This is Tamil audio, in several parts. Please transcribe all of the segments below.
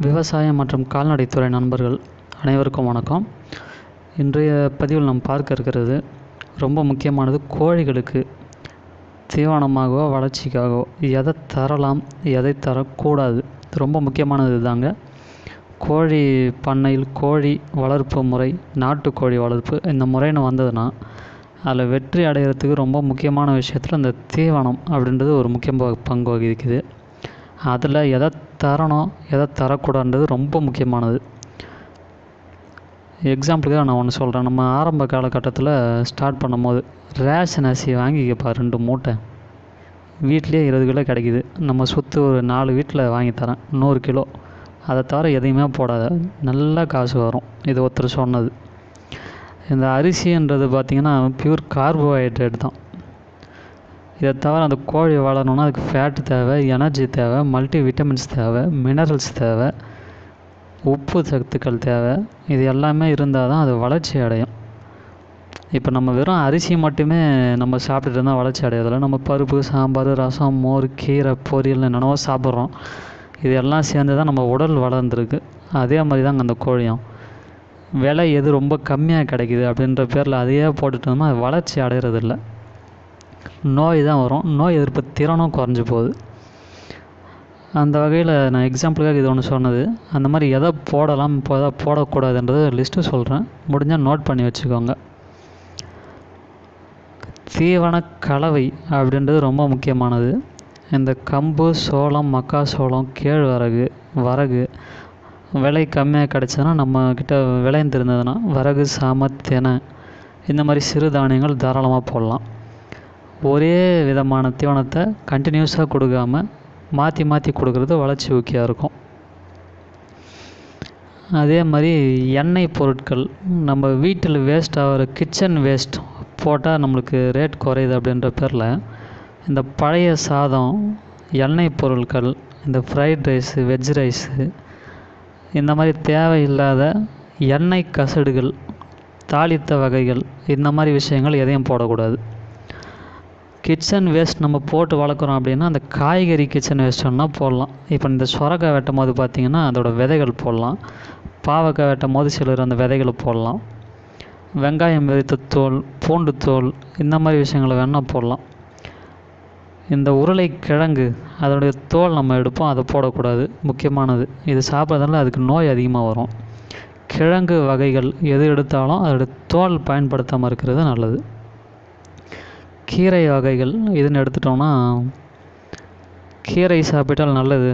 விவசாயம் மற்றும் கால்நடைத்துறை நண்பர்கள் அனைவருக்கும் வணக்கம். இன்றைய பதிவில் நாம் பார்க்க இருக்கிறது ரொம்ப முக்கியமானது கோழிகளுக்கு தீவனமாகவோ வளர்ச்சிக்காகவோ எதை தரலாம் எதை தரக்கூடாது? ரொம்ப முக்கியமானது தாங்க. கோழி பண்ணையில் கோழி வளர்ப்பு முறை நாட்டுக்கோழி வளர்ப்பு இந்த முறைன்னு வந்ததுன்னா அதில் வெற்றி அடைகிறதுக்கு ரொம்ப முக்கியமான விஷயத்தில் இந்த தீவனம் அப்படின்றது ஒரு முக்கிய பங்கு வகிக்குது. அதில் எதை தரணும் எதை தரக்கூடாதுன்றது ரொம்ப முக்கியமானது. எக்ஸாம்பிளுக்காக நான் ஒன்று சொல்கிறேன் நம்ம ஆரம்ப காலகட்டத்தில் ஸ்டார்ட் பண்ணும்போது ரேஷன் அரிசி வாங்கிக்கப்பா ரெண்டு மூட்டை. வீட்லேயே இருபது கிலோ கிடைக்குது. நம்ம சுற்று ஒரு நாலு வீட்டில் வாங்கி தரேன் நூறு கிலோ. அதை தவிர எதையுமே போடாத நல்லா காசு வரும். இது ஒருத்தர் சொன்னது. இந்த அரிசின்றது பார்த்திங்கன்னா பியூர் கார்போஹைட்ரேட் தான். இதை தவிர அந்த கோழி வளரணுன்னா அதுக்கு ஃபேட் தேவை எனர்ஜி தேவை மல்டி விட்டமின்ஸ் தேவை மினரல்ஸ் தேவை உப்பு சத்துக்கள் தேவை. இது எல்லாமே இருந்தால் தான் அது வளர்ச்சி அடையும். இப்போ நம்ம வெறும் அரிசி மட்டுமே நம்ம சாப்பிட்டுட்டு இருந்தால் வளர்ச்சி அடையதில்லை. நம்ம பருப்பு சாம்பார் ரசம் மோர் கீரை பொரியல் என்னென்னவோ சாப்பிட்றோம். இது எல்லாம் சேர்ந்து தான் நம்ம உடல் வளர்ந்துருக்கு. அதே மாதிரி தாங்க அந்த கோழியும். விலை எது ரொம்ப கம்மியாக கிடைக்குது அப்படின்ற பேரில் அதையே போட்டுட்டோம்னா அது வளர்ச்சி அடைகிறதில்ல நோய் தான் வரும். நோய் எதிர்ப்பு திறனும் குறைஞ்சி போகுது. அந்த வகையில் நான் எக்ஸாம்பிளுக்காக இது ஒன்று சொன்னது. அந்த மாதிரி எதை போடலாம் இப்போ எதை போடக்கூடாதுன்றது லிஸ்ட்டு சொல்கிறேன் முடிஞ்சால் நோட் பண்ணி வச்சுக்கோங்க. தீவன கலவை அப்படின்றது ரொம்ப முக்கியமானது. இந்த கம்பு சோளம் மக்காசோளம் கேழ்வரகு வரகு விலை கம்மியாக கிடச்சதுன்னா நம்மக்கிட்ட விளைந்திருந்ததுன்னா வரகு சாம தினை இந்த மாதிரி சிறுதானியங்கள் தாராளமாக போடலாம். ஒரே விதமான தீவனத்தை கண்டினியூஸாக கொடுக்காம மாற்றி மாற்றி கொடுக்குறது வளர்ச்சி ஊக்கியாக இருக்கும். அதே மாதிரி எண்ணெய் பொருட்கள் நம்ம வீட்டில் வேஸ்ட் ஆகிற கிச்சன் வேஸ்ட் போட்டால் நம்மளுக்கு ரேட் குறையுது அப்படின்ற பேரில் இந்த பழைய சாதம் எண்ணெய் பொருட்கள் இந்த ஃப்ரைட் ரைஸு வெஜ் ரைஸு இந்த மாதிரி தேவையில்லாத எண்ணெய் கசடுகள் தாளித்த வகைகள் இந்த மாதிரி விஷயங்கள் எதையும் போடக்கூடாது. கிச்சன் வேஸ்ட் நம்ம போட்டு வளர்க்குறோம் அப்படின்னா அந்த காய்கறி கிச்சன் வேஸ்ட் வேணால் போடலாம். இப்போ இந்த சொரக்காய் வெட்டும் போது பார்த்திங்கன்னா அதோடய விதைகள் போடலாம். பாவக்காய் வெட்டும் போது சிலர் அந்த விதைகளை போடலாம். வெங்காயம் விதைத்த தோல் பூண்டு தோல் இந்த மாதிரி விஷயங்களை வேணால் போடலாம். இந்த உருளைக்கிழங்கு அதனுடைய தோல் நம்ம எடுப்போம் அதை போடக்கூடாது. முக்கியமானது இது சாப்பிட்றதுனால அதுக்கு நோய் அதிகமாக வரும். கிழங்கு வகைகள் எது எடுத்தாலும் அதோடய தோல் பயன்படுத்தாமல் இருக்கிறது நல்லது. கீரை வகைகள் இதுன்னு எடுத்துட்டோம்னா கீரை சாப்பிட்டால் நல்லது.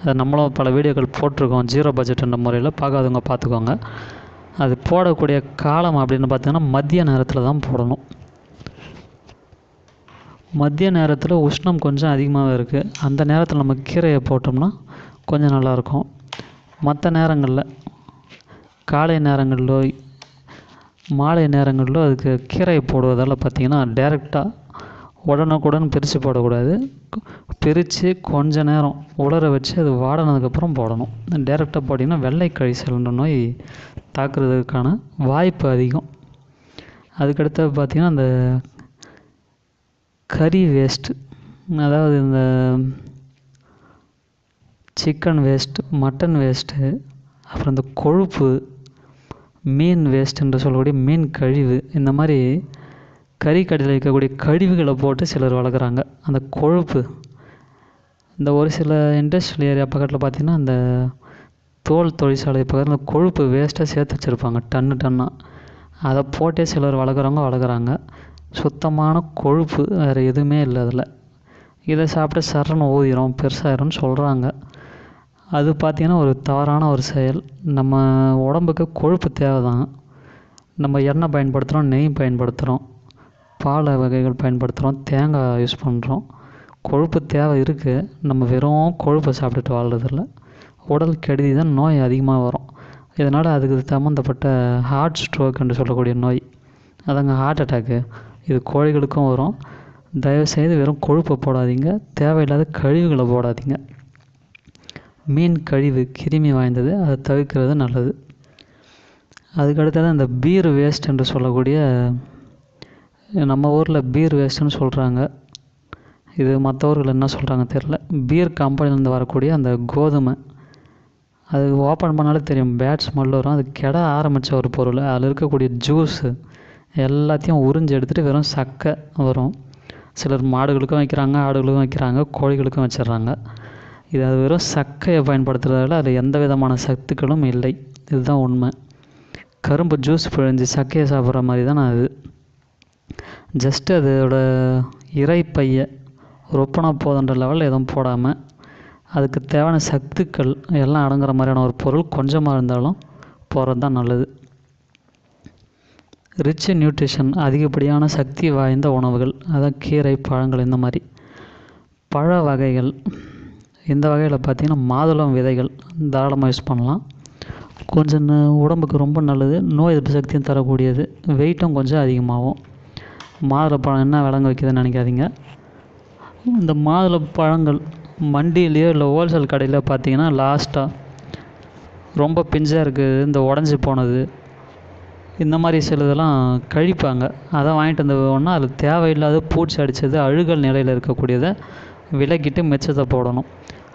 அது நம்மளும் பல வீடியோக்கள் போட்டிருக்கோம் ஜீரோ பட்ஜெட்ன்ற முறையில். பார்க்காதவங்க பார்த்துக்கோங்க. அது போடக்கூடிய காலம் அப்படின்னு பார்த்தீங்கன்னா மதிய நேரத்தில் தான் போடணும். மதிய நேரத்தில் உஷ்ணம் கொஞ்சம் அதிகமாகவே இருக்குது அந்த நேரத்தில் நம்ம கீரையை போட்டோம்னா கொஞ்சம் நல்லாயிருக்கும் மற்ற நேரங்களில் காலை நேரங்களிலோ மாலை நேரங்களில் அதுக்கு கீரை போடுவதால் பார்த்திங்கன்னா டேரெக்டாக உடனுக்குடன் பிரித்து போடக்கூடாது. பிரித்து கொஞ்ச நேரம் உலர வச்சு அது வாடினதுக்கப்புறம் போடணும். டேரெக்டாக போட்டிங்கன்னா வெள்ளை கழிசல்ன்ற நோய் தாக்குறதுக்கான வாய்ப்பு அதிகம். அதுக்கடுத்து பார்த்திங்கன்னா அந்த கறி வேஸ்ட்டு அதாவது இந்த சிக்கன் வேஸ்ட்டு மட்டன் வேஸ்ட்டு அப்புறம் இந்த கொழுப்பு மீன் வேஸ்ட் என்று சொல்லக்கூடிய மீன் கழிவு இந்த மாதிரி கறிக்கடையில் இருக்கக்கூடிய கழிவுகளை போட்டு சிலர் வளர்க்குறாங்க. அந்த கொழுப்பு இந்த ஒரு சில இண்டஸ்ட்ரியல் ஏரியா பக்கத்தில் பார்த்திங்கன்னா அந்த தோல் தொழிற்சாலை பக்கத்தில் கொழுப்பு வேஸ்ட்டாக சேர்த்து வச்சுருப்பாங்க டன்னு. டன்னாக அதை போட்டே சிலர் வளர்க்குறவங்க வளர்க்குறாங்க. சுத்தமான கொழுப்பு வேறு எதுவுமே இல்லை அதில். இதை சாப்பிட்டு சரண் ஊதிரும் பெருசாகிரும்னு சொல்கிறாங்க அது பார்த்திங்கன்னா ஒரு தவறான ஒரு செயல். நம்ம உடம்புக்கு கொழுப்பு தேவை தான் நம்ம எண்ணெய் பயன்படுத்துகிறோம் நெய் பயன்படுத்துகிறோம் பால் வகைகள் பயன்படுத்துகிறோம் தேங்காய் யூஸ் பண்ணுறோம் கொழுப்பு தேவை இருக்குது நம்ம வெறும் கொழுப்பை சாப்பிட்டுட்டு வாழ்கிறதில்ல உடல் கெடுதி தான் நோய் அதிகமாக வரும். இதனால் அதுக்கு சம்மந்தப்பட்ட ஹார்ட் ஸ்ட்ரோக் என்று சொல்லக்கூடிய நோய். அதாங்க ஹார்ட் அட்டாக்கு இது கோழிகளுக்கும் வரும். தயவுசெய்து வெறும் கொழுப்பை போடாதீங்க. தேவையில்லாத கழிவுகளை போடாதீங்க. மீன் கழிவு கிருமி வாய்ந்தது அதை தவிர்க்கிறது நல்லது. அதுக்கடுத்தது அந்த பீர் வேஸ்ட் என்று சொல்லக்கூடிய நம்ம ஊரில் பீர் வேஸ்ட்டுன்னு சொல்கிறாங்க இது மற்ற ஊர்கள் என்ன சொல்கிறாங்க தெரில பீர் கம்பெனிலேருந்து வரக்கூடிய அந்த கோதுமை அது ஓப்பன் பண்ணாலே தெரியும். பேட் ஸ்மெல் வரும். அது கெட ஆரம்பித்த ஒரு பொருள். அதில் இருக்கக்கூடிய ஜூஸு எல்லாத்தையும் உறிஞ்சி எடுத்துகிட்டு வெறும் சக்கை வரும். சிலர் மாடுகளுக்கும் வைக்கிறாங்க ஆடுகளுக்கும் வைக்கிறாங்க கோழிகளுக்கும் வச்சிடுறாங்க. இது அது வெறும் சக்கையை பயன்படுத்துகிறதால அதில் எந்த விதமான சத்துக்களும் இல்லை. இதுதான் உண்மை. கரும்பு ஜூஸ் பிழிஞ்சு சக்கையை சாப்பிட்ற மாதிரி தான் அது. ஜஸ்ட்டு அதோட இறைப்பையை ரொப்பனா போதுன்ற லெவலில் எதுவும் போடாமல் அதுக்கு தேவையான சத்துக்கள் எல்லாம் அடங்குற மாதிரியான ஒரு பொருள் கொஞ்சமாக இருந்தாலும் போகிறது தான் நல்லது ரிச் நியூட்ரிஷன் அதிகப்படியான சக்தி வாய்ந்த உணவுகள். அதான் கீரை பழங்கள் இந்த மாதிரி. பழ வகைகள். இந்த வகையில் பார்த்திங்கன்னா மாதுளம் விதைகள் தாராளமாக யூஸ் பண்ணலாம். கொஞ்சம் உடம்புக்கு ரொம்ப நல்லது நோய் எதிர்ப்பு சக்தியும் தரக்கூடியது வெயிட்டும் கொஞ்சம் அதிகமாகும். மாதுளப்பழம் என்ன விலங்கு வைக்குதுன்னு நினைக்காதீங்க. இந்த மாதுளை பழங்கள் மண்டியிலையோ இல்லை ஹோல்சேல் கடையில் பார்த்தீங்கன்னா லாஸ்ட்டாக ரொம்ப பிஞ்சாக இருக்குது இந்த உடஞ்சி போனது. இந்த மாதிரி சிலதெல்லாம் கழிப்பாங்க. அதை வாங்கிட்டு வந்து ஒன்றா அதில் தேவையில்லாத பூச்சி அடித்தது அழுகல் நிலையில் இருக்கக்கூடியதை விலக்கிட்டு மிச்சத்தை போடணும்.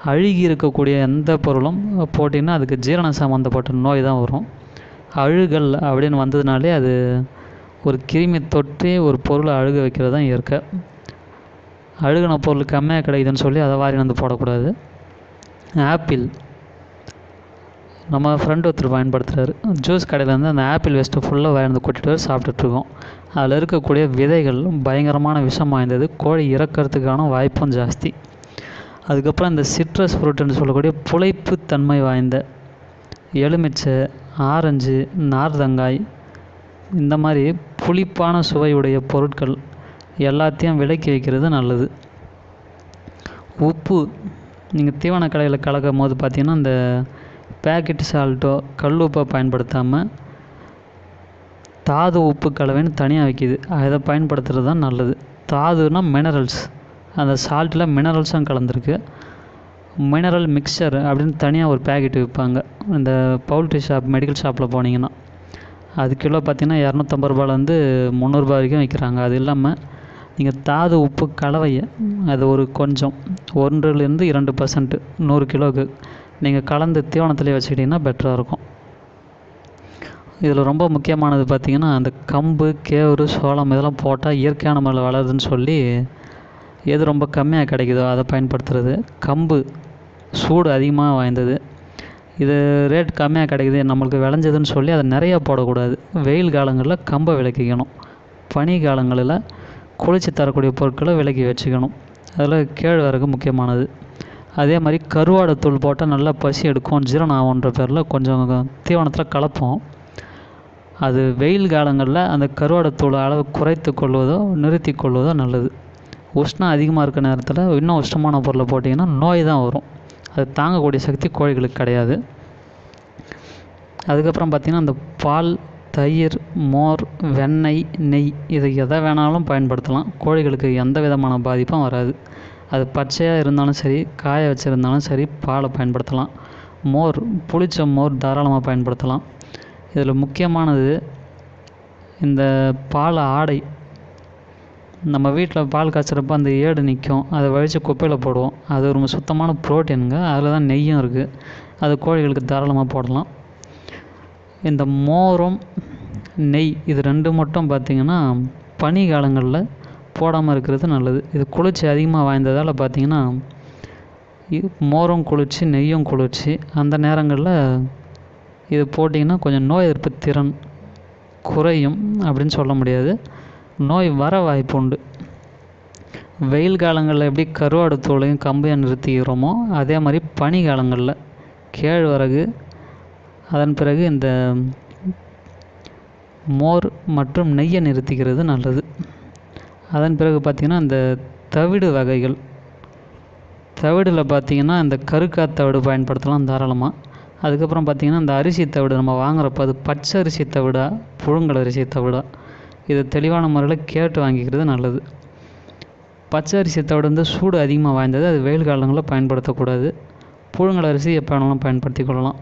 அழுகி இருக்கக்கூடிய எந்த பொருளும் போட்டிங்கன்னா அதுக்கு ஜீரண சம்மந்தப்பட்ட நோய் தான் வரும். அழுகல் அப்படின்னு வந்ததுனாலே அது ஒரு கிருமி தொற்றி ஒரு பொருளை அழுக வைக்கிறது தான் இயற்கை. அழுகின பொருள் கம்மியாக கிடைக்குதுன்னு சொல்லி அதை வாரி வந்து போடக்கூடாது. ஆப்பிள். நம்ம ஃப்ரெண்ட் ஒருத்தர் பயன்படுத்துகிறாரு ஜூஸ் கடையிலேருந்து அந்த ஆப்பிள் வேஸ்ட்டை ஃபுல்லாக வாங்கி கொட்டிட்டு வர சாப்பிட்டுட்ருக்கோம் அதில் இருக்கக்கூடிய விதைகள் பயங்கரமான விஷம் வாய்ந்தது. கோழி இறக்கறதுக்கான வாய்ப்பும் ஜாஸ்தி. அதுக்கப்புறம் இந்த சிட்ரஸ் ஃப்ரூட்டுன்னு சொல்லக்கூடிய புளைப்பு தன்மை வாய்ந்த எலுமிச்சை ஆரஞ்சு நார்தங்காய் இந்த மாதிரி புளிப்பான சுவையுடைய பொருட்கள் எல்லாத்தையும் விலக்கி வைக்கிறது நல்லது. உப்பு நீங்கள் தீவன கடையில் கலக்கும் போது பார்த்தீங்கன்னா இந்த பேக்கெட் சால்ட்டோ கல் உப்பை பயன்படுத்தாமல் தாது உப்பு கலவைன்னு தனியாக விற்கிது அதை பயன்படுத்துகிறது தான் நல்லது. தாதுனா மினரல்ஸ் அந்த சால்ட்டில் மினரல்ஸும் கலந்துருக்கு. மினரல் மிக்சர் அப்படின்னு தனியாக ஒரு பேக்கெட் விற்பாங்க. இந்த பவுல்ட்ரி ஷாப் மெடிக்கல் ஷாப்பில் போனீங்கன்னா. அது கிலோ பார்த்தீங்கன்னா இரநூத்தம்பது ரூபாலேருந்து முந்நூறுரூபா வரைக்கும் விற்கிறாங்க. அது இல்லாமல் நீங்கள் தாது உப்பு கலவையை அது ஒரு கொஞ்சம் ஒன்றுலேருந்து இரண்டு பர்சன்ட்டு நூறு கிலோவுக்கு நீங்கள் கலந்து தீவனத்திலே வச்சுக்கிட்டிங்கன்னா பெட்டராக இருக்கும். இதில் ரொம்ப முக்கியமானது பார்த்திங்கன்னா அந்த கம்பு கேவுரு சோளம் இதெல்லாம் போட்டால் இயற்கையான முறையில் வளருதுன்னு சொல்லி எது ரொம்ப கம்மியாக கிடைக்குதோ அதை பயன்படுத்துறது. கம்பு சூடு அதிகமாக வாய்ந்தது. இது ரேட் கம்மியாக கிடைக்குது நம்மளுக்கு விளைஞ்சதுன்னு சொல்லி அதை நிறையா போடக்கூடாது. வெயில் காலங்களில் கம்பை விளக்கிக்கணும். பனி காலங்களில் குளிர்ச்சி தரக்கூடிய பொருட்களை விலக்கி வச்சுக்கணும். அதில் கேழ்வரகு முக்கியமானது. அதே மாதிரி கருவாடு தூள் போட்டால் நல்லா பசி எடுக்கும் ஜீரணம் ஆகுன்ற பேரில் கொஞ்சம் தீவனத்தில் கலப்போம். அது வெயில் காலங்களில் அந்த கருவாடு தூள் அளவு குறைத்து கொள்வதோ நிறுத்தி கொள்வதோ நல்லது. உஷ்ணம் அதிகமாக இருக்க நேரத்தில் இன்னும் உஷ்ணமான பொருளை போட்டிங்கன்னா நோய் தான் வரும். அது தாங்கக்கூடிய சக்தி கோழிகளுக்கு கிடையாது. அதுக்கப்புறம் பார்த்திங்கன்னா அந்த பால் தயிர் மோர் வெண்ணெய் நெய் இதை எதை வேணாலும் பயன்படுத்தலாம். கோழிகளுக்கு எந்த விதமான பாதிப்பும் வராது. அது பச்சையாக இருந்தாலும் சரி காய வச்சுருந்தாலும் சரி பாலை பயன்படுத்தலாம். மோர் புளிச்ச மோர் தாராளமாக பயன்படுத்தலாம். இதில் முக்கியமானது இந்த பால் ஆடை நம்ம வீட்டில் பால் காய்ச்சறப்ப அந்த ஏடு நிற்கும் அதை வழித்து குப்பையில் போடுவோம். அது ஒரு சுத்தமான புரோட்டீனுங்க. அதில் தான் நெய்யும் இருக்குது அது கோழிகளுக்கு தாராளமாக போடலாம். இந்த மோரும் நெய் இது ரெண்டு மட்டும் பார்த்திங்கன்னா பனி காலங்களில் போடாமல் இருக்கிறது நல்லது. இது குளிர்ச்சி அதிகமாக வாய்ந்ததால் பார்த்திங்கன்னா மோரம் மோரும் குளிர்ச்சி நெய்யும் குளிர்ச்சி. அந்த நேரங்களில் இது போட்டிங்கன்னா கொஞ்சம் நோய் எதிர்ப்பு திறன் குறையும் அப்படின்னு சொல்ல முடியாது. நோய் வர வாய்ப்பு உண்டு. வெயில் காலங்களில் எப்படி கருவாடு தூளையும் கம்பையும் நிறுத்திக்கிறோமோ அதே மாதிரி பனி காலங்களில் கேழ்வரகு அதன் பிறகு இந்த மோர் மற்றும் நெய்யை நிறுத்திக்கிறது நல்லது. அதன் பிறகு பார்த்திங்கன்னா இந்த தவிடு வகைகள். தவிடில் பார்த்திங்கன்னா இந்த கருக்கா தவிடு பயன்படுத்தலாம் தாராளமாக அதுக்கப்புறம் பார்த்திங்கன்னா இந்த அரிசி தவிடு நம்ம வாங்குறப்ப அது பச்சை அரிசி தவிடா புழுங்கல் அரிசி தவிடா இதை தெளிவான முறையில் கேட்டு வாங்கிக்கிறது நல்லது. பச்சை அரிசி வந்து சூடு அதிகமாக வாய்ந்தது அது வெயில் காலங்களில் பயன்படுத்தக்கூடாது. புழுங்கல் அரிசி எப்போ வேணாலும் பயன்படுத்தி கொள்ளலாம்.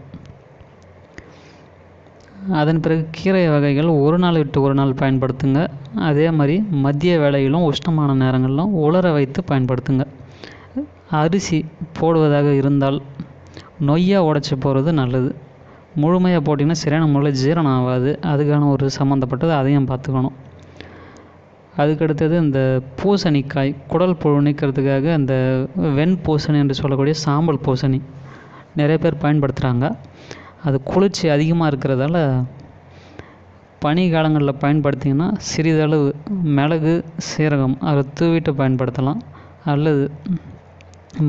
அதன் பிறகு கீரை வகைகள் ஒரு நாள் விட்டு ஒரு நாள் பயன்படுத்துங்க. அதே மாதிரி மதிய வேளையிலும் உஷ்ணமான நேரங்களிலும் உலர வைத்து பயன்படுத்துங்க. அரிசி போடுவதாக இருந்தால் நொய்யாக உடச்சி போகிறது நல்லது. முழுமையாக போட்டிங்கன்னா சரியான முறையில் ஜீரணம் ஆகாது. அதுக்கான ஒரு சம்மந்தப்பட்டது அதையும் பார்த்துக்கணும். அதுக்கடுத்தது இந்த பூசணிக்காய் குடல் புழு நீக்கிறதுக்காக இந்த வெண் பூசணி என்று சொல்லக்கூடிய சாம்பல் பூசணி நிறைய பேர் பயன்படுத்துகிறாங்க அது குளிர்ச்சி அதிகமாக இருக்கிறதால பனி காலங்களில் பயன்படுத்திங்கன்னா சிறிதளவு மிளகு சீரகம் அதை தூவிட்டு பயன்படுத்தலாம். அல்லது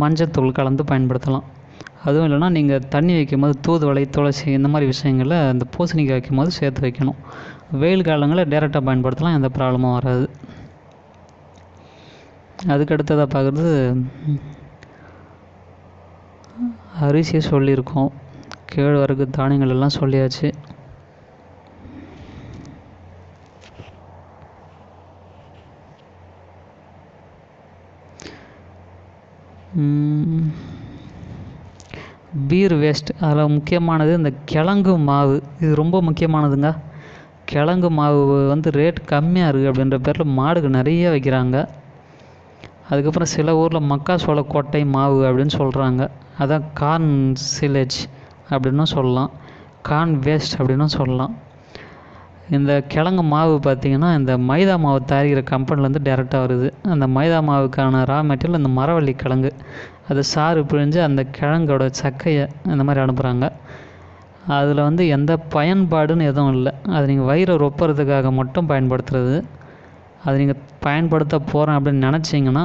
மஞ்சத்தூள் கலந்து பயன்படுத்தலாம். அதுவும் இல்லைன்னா நீங்கள் தண்ணி வைக்கும் போது தூதுவளை துளசி இந்த மாதிரி விஷயங்களை அந்த பூசணிக்காய் வைக்கும் போது சேர்த்து வைக்கணும். வெயில் காலங்களில் டேரெக்டாக பயன்படுத்தலாம் எந்த ப்ராப்ளமும் வராது. அதுக்கு அடுத்ததாக பார்க்குறது அரிசியை சொல்லியிருக்கோம். கேழ்வரகு தானியங்கள் எல்லாம் சொல்லியாச்சு. பீர் வேஸ்ட் அதில் முக்கியமானது இந்த கிழங்கு மாவு. இது ரொம்ப முக்கியமானதுங்க. கிழங்கு மாவு வந்து ரேட் கம்மியாக இருக்குது அப்படின்ற பேரில் மாடுக்கு நிறைய வைக்கிறாங்க. அதுக்கப்புறம் சில ஊரில் மக்காசோள கொட்டை மாவு அப்படின்னு சொல்கிறாங்க அதான் கார்ன் சிலேஜ் அப்படின்னும் சொல்லலாம். கார்ன் வேஸ்ட் அப்படின்னும் சொல்லலாம். இந்த கிழங்கு மாவு பார்த்திங்கன்னா இந்த மைதா மாவு தயாரிக்கிற கம்பெனிலேருந்து டேரெக்டாக வருது. அந்த மைதா மாவுக்கான ரா மெட்டீரியல் இந்த மரவள்ளி கிழங்கு. அது சாறு பிழிஞ்சு அந்த கிழங்கோட சக்கையை இந்த மாதிரி அனுப்புகிறாங்க அதில் வந்து எந்த பயன்பாடுன்னு எதுவும் இல்லை. அது நீங்கள் வயிறை ரொப்புறதுக்காக மட்டும் பயன்படுத்துகிறது அது நீங்கள் பயன்படுத்த போகிறேன் அப்படின்னு நினச்சிங்கன்னா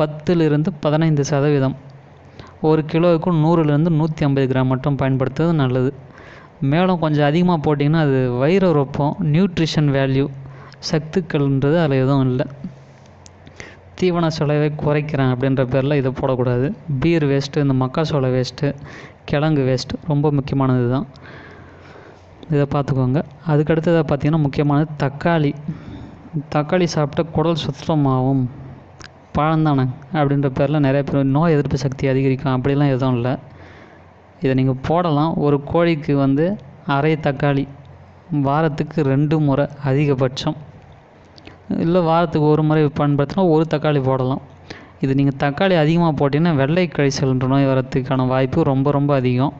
பத்துலேருந்து பதினைந்து சதவீதம் ஒரு கிலோவுக்கும் நூறுலேருந்து நூற்றி ஐம்பது கிராம் மட்டும் பயன்படுத்துறது நல்லது. மேலும் கொஞ்சம் அதிகமாக போட்டிங்கன்னா அது வயிறு ரொப்பம் நியூட்ரிஷன் வேல்யூ சத்துக்கள்ன்றது அதில் எதுவும் இல்லை. தீவன செலவை குறைக்கிறேன் அப்படின்ற பேரில் இதை போடக்கூடாது. பீர் வேஸ்ட்டு இந்த மக்காசோளை வேஸ்ட்டு கிழங்கு வேஸ்ட்டு ரொம்ப முக்கியமானது தான். இதை பார்த்துக்கோங்க. அதுக்கடுத்ததாக பார்த்திங்கன்னா முக்கியமானது தக்காளி. தக்காளி சாப்பிட்டா குடல் சுத்தமாகும். பழந்தானே அப்படின்ற பேரில் நிறைய பேர் நோய் எதிர்ப்பு சக்தி அதிகரிக்கும். அப்படிலாம் எதுவும் இல்லை. இதை நீங்கள் போடலாம். ஒரு கோழிக்கு வந்து அரை தக்காளி வாரத்துக்கு ரெண்டு முறை அதிகபட்சம். இல்லை வாரத்துக்கு ஒரு முறை பயன்படுத்தினா ஒரு தக்காளி போடலாம். இது நீங்கள் தக்காளி அதிகமாக போட்டிங்கன்னா வெள்ளை கழிச்சல்ன்ற நோய் வரத்துக்கான வாய்ப்பு ரொம்ப ரொம்ப அதிகம்.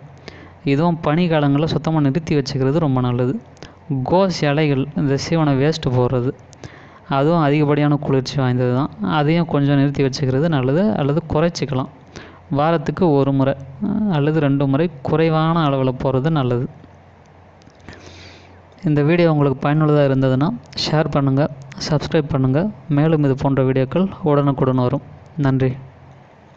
இதுவும் பனிக்காலங்களில் சுத்தமாக நிறுத்தி வச்சுக்கிறது ரொம்ப நல்லது. கோஸ் இலைகள் இந்த சீவனை வேஸ்ட்டு போடுறது. அதுவும் அதிகப்படியான குளிர்ச்சி வாய்ந்தது தான் அதையும் கொஞ்சம் நிறுத்தி வச்சுக்கிறது நல்லது. அல்லது குறைச்சிக்கலாம். வாரத்துக்கு ஒரு முறை அல்லது ரெண்டு முறை குறைவான அளவில் போகிறது நல்லது. இந்த வீடியோ உங்களுக்கு பயனுள்ளதாக இருந்ததுன்னா ஷேர் பண்ணுங்கள் சப்ஸ்கிரைப் பண்ணுங்கள் மேலும் இது போன்ற வீடியோக்கள் உடனுக்குடன் வரும். நன்றி.